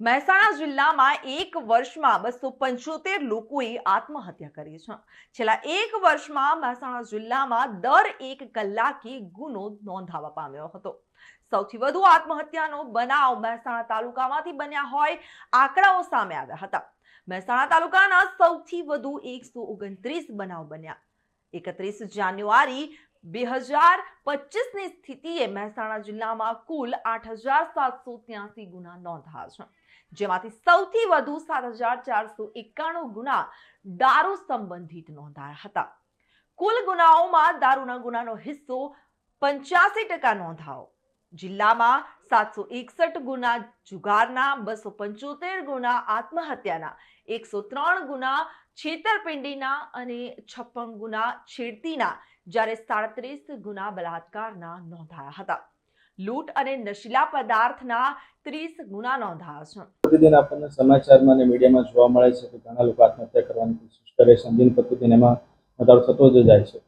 મહેસાણા જિલ્લામાં એક વર્ષમાં બસો પંચોતેર લોકોએ આત્મહત્યા કરી છે. છેલ્લા એક વર્ષમાં મહેસાણા જિલ્લામાં દર એક કલાકે ગુનો નોંધાવા પામ્યો હતો. સૌથી વધુ આત્મહત્યાનો બનાવ મહેસાણા તાલુકામાંથી બન્યા હોય આંકડાઓ સામે આવ્યા હતા. મહેસાણા તાલુકાના સૌથી વધુ એકસો ઓગણત્રીસ બનાવ બન્યા. એકત્રીસ જાન્યુઆરી બે હજાર પચીસની સ્થિતિએ મહેસાણા જિલ્લામાં કુલ આઠ હજાર સાતસો ત્યાસી ગુના નોંધાયા છે. જેમાંથી સૌથી વધુ સાત હજાર ચારસો એકાણું ગુના દારૂ સંબંધિત નોંધાયા હતા. કુલ ગુનાઓમાં દારૂના ગુનાનો હિસ્સો પંચ્યાસી ટકા નોંધાયો. જિલ્લામાં સાતસો એકસઠ ગુના જુગારના, બસો પંચોતેર ગુના આત્મહત્યાના, એકસો ત્રણ ગુના છેતરપિંડીના અને છપ્પન ગુના છેડતીના, જ્યારે સાડત્રીસ ગુના બલાત્કારના નોંધાયા હતા. લૂંટ અને નશીલા પદાર્થના ત્રીસ ગુના નોંધાયા છે. પ્રતિદિન આપણને સમાચારમાં અને મીડિયામાં જોવા મળે છે કે ઘણા લોકો આત્મહત્યા કરવાની કોશિશ કરે છે. દિન પ્રતિદિન એમાં વધારો થતો જ જાય છે.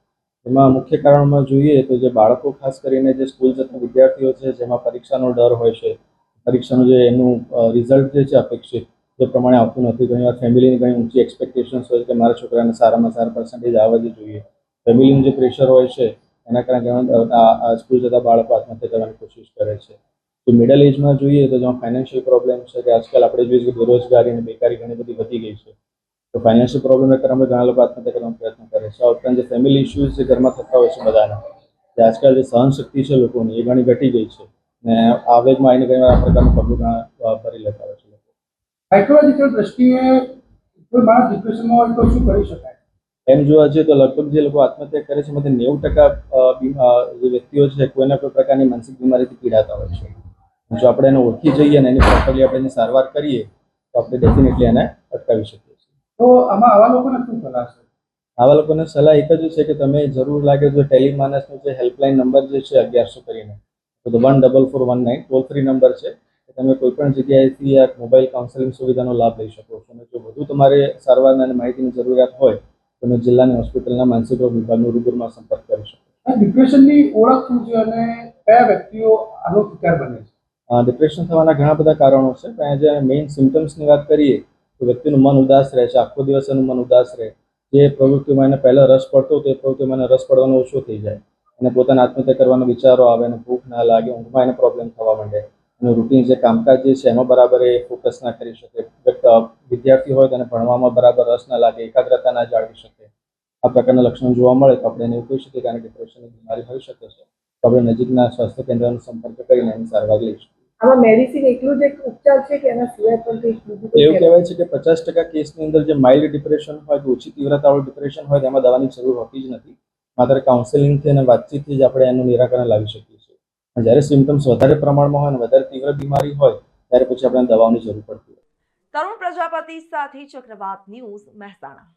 એમાં મુખ્ય કારણમાં જોઈએ તો જે બાળકો ખાસ કરીને જે સ્કૂલ જતા વિદ્યાર્થીઓ છે, જેમાં પરીક્ષાનો ડર હોય છે, પરીક્ષાનું જે એનું રિઝલ્ટ જે છે અપેક્ષિત, એ પ્રમાણે આવતું નથી. ઘણીવાર ફેમિલીની ઘણી ઊંચી એક્સપેક્ટેશન્સ હોય કે મારા છોકરાને સારામાં સારા પર્સન્ટેજ આવવા જ જોઈએ. ફેમિલીનું જે પ્રેશર હોય છે, એના કારણે આ સ્કૂલ જતા બાળકો આત્મહત્યા કરવાની કોશિશ કરે છે. તો મિડલ એજમાં જોઈએ તો જેમાં ફાઇનાન્શિયલ પ્રોબ્લેમ છે, કે આજકાલ આપણે જોઈએ કે બેરોજગારી અને બેકારી ઘણી બધી વધી ગઈ છે. તો ફાઇનાન્શિયલ પ્રોબ્લેમ કારણે ઘણા લોકો આત્મહત્યા કરવાનો પ્રયત્ન કરે છે. આ ઉપરાંત જે ફેમિલી ઇસ્યુઝ જે ઘરમાં થતા હોય છે બધાના જે આજકાલ જે સહનશક્તિ છે લોકોની એ ઘણી ઘટી ગઈ છે. ને આવેગમાં આવીને ઘણી વાર આ પ્રકારનું પગલું ઘણા ભરી લેતા હોય છે લોકો. સાયકોલોજીકલ દ્રષ્ટિએ કોઈ માણસ ડિપ્રેશનમાં હોય તો શું કરી શકાય? એમ જોવા જઈએ તો લગભગ જે લોકો આત્મહત્યા કરે છે એમાંથી નેવું ટકા જે વ્યક્તિઓ છે કોઈને કોઈ પ્રકારની માનસિક બીમારીથી પીડાતા હોય છે. જો આપણે એને ઓળખી જઈએ અને એની પ્રોપરલી આપણે એની સારવાર કરીએ તો આપણે ડેફિનેટલી એને અટકાવી શકીએ. તો આમાં આવા લોકોને શું સલાહ છે? આવા લોકોને સલાહ એક જ છે કે તમે જરૂર લાગે જો ટેલિમાનસનો જે હેલ્પલાઇન નંબર જે છે અગિયારસો કરીને તો one double four one nine toll free number છે તમે કોઈ પણ જગ્યાએથી આ મોબાઈલ કાઉન્સેલિંગ સુવિધાનો લાભ લઈ શકો છો. અને જો વધુ તમારે સારવાર અને માહિતીની જરૂરિયાત હોય તો તમે જિલ્લાની હોસ્પિટલના માનસિક રોગ વિભાગનો રૂબરૂમાં સંપર્ક કરી શકો ડિપ્રેશનની ઓળખ શું છે અને કયા વ્યક્તિઓ આનો શિકાર બને છે? ડિપ્રેશન થવાના ઘણા બધા કારણો છે પણ જે મેઇન સિમ્ટમ્સની વાત કરીએ તો વ્યક્તિનું મન ઉદાસ રહે છે. આખો દિવસ એનું મન ઉદાસ રહે. જે પ્રવૃત્તિમાં એને પહેલાં રસ પડતો એ પ્રવૃત્તિમાં એને રસ પડવાનો ઓછો થઈ જાય. અને પોતાના આત્મહત્યા કરવાનો વિચારો આવે અને ભૂખ ના લાગે, ઊંઘમાં એને પ્રોબ્લેમ થવા માંડે. અને રૂટીન જે કામકાજ જે છે, એમાં બરાબર એ ફોકસ ના કરી શકે. વિદ્યાર્થી હોય તો એને ભણવામાં બરાબર રસ ના લાગે, એકાગ્રતા ના જાળવી શકે. આ પ્રકારના લક્ષણો જોવા મળે તો આપણે એને એવું કહી શકીએ કે આને ડિપ્રેશનની બીમારી હોઈ શકે છે. તો આપણે નજીકના સ્વાસ્થ્ય કેન્દ્રનો સંપર્ક કરીને એની સારવાર લઈશું આમાં મેડિસિન એકલું જ એક ઉપચાર છે કે એના સિવાય પણ કંઈક બીજું એવું કહેવાય છે કે પચાસ ટકા કેસની અંદર જે માઇલ્ડ ડિપ્રેશન હોય કે ઓછી તીવ્રતાવાળું ડિપ્રેશન હોય તેમાં દવાની જરૂર હોતી જ નથી. માત્ર કાઉન્સેલિંગથી અને વાતચીતથી જ આપણે એનું નિરાકરણ લાવી શકીએ છીએ. અને જ્યારે સિમ્ટમ્સ વધારે પ્રમાણમાં હોય અને વધારે તીવ્ર બીમારી હોય ત્યારે પછી આપણે દવાઓની જરૂર પડતી હોય. તરુણ પ્રજાપતિ સાથે ચક્રવાત ન્યૂઝ મહેસાણા.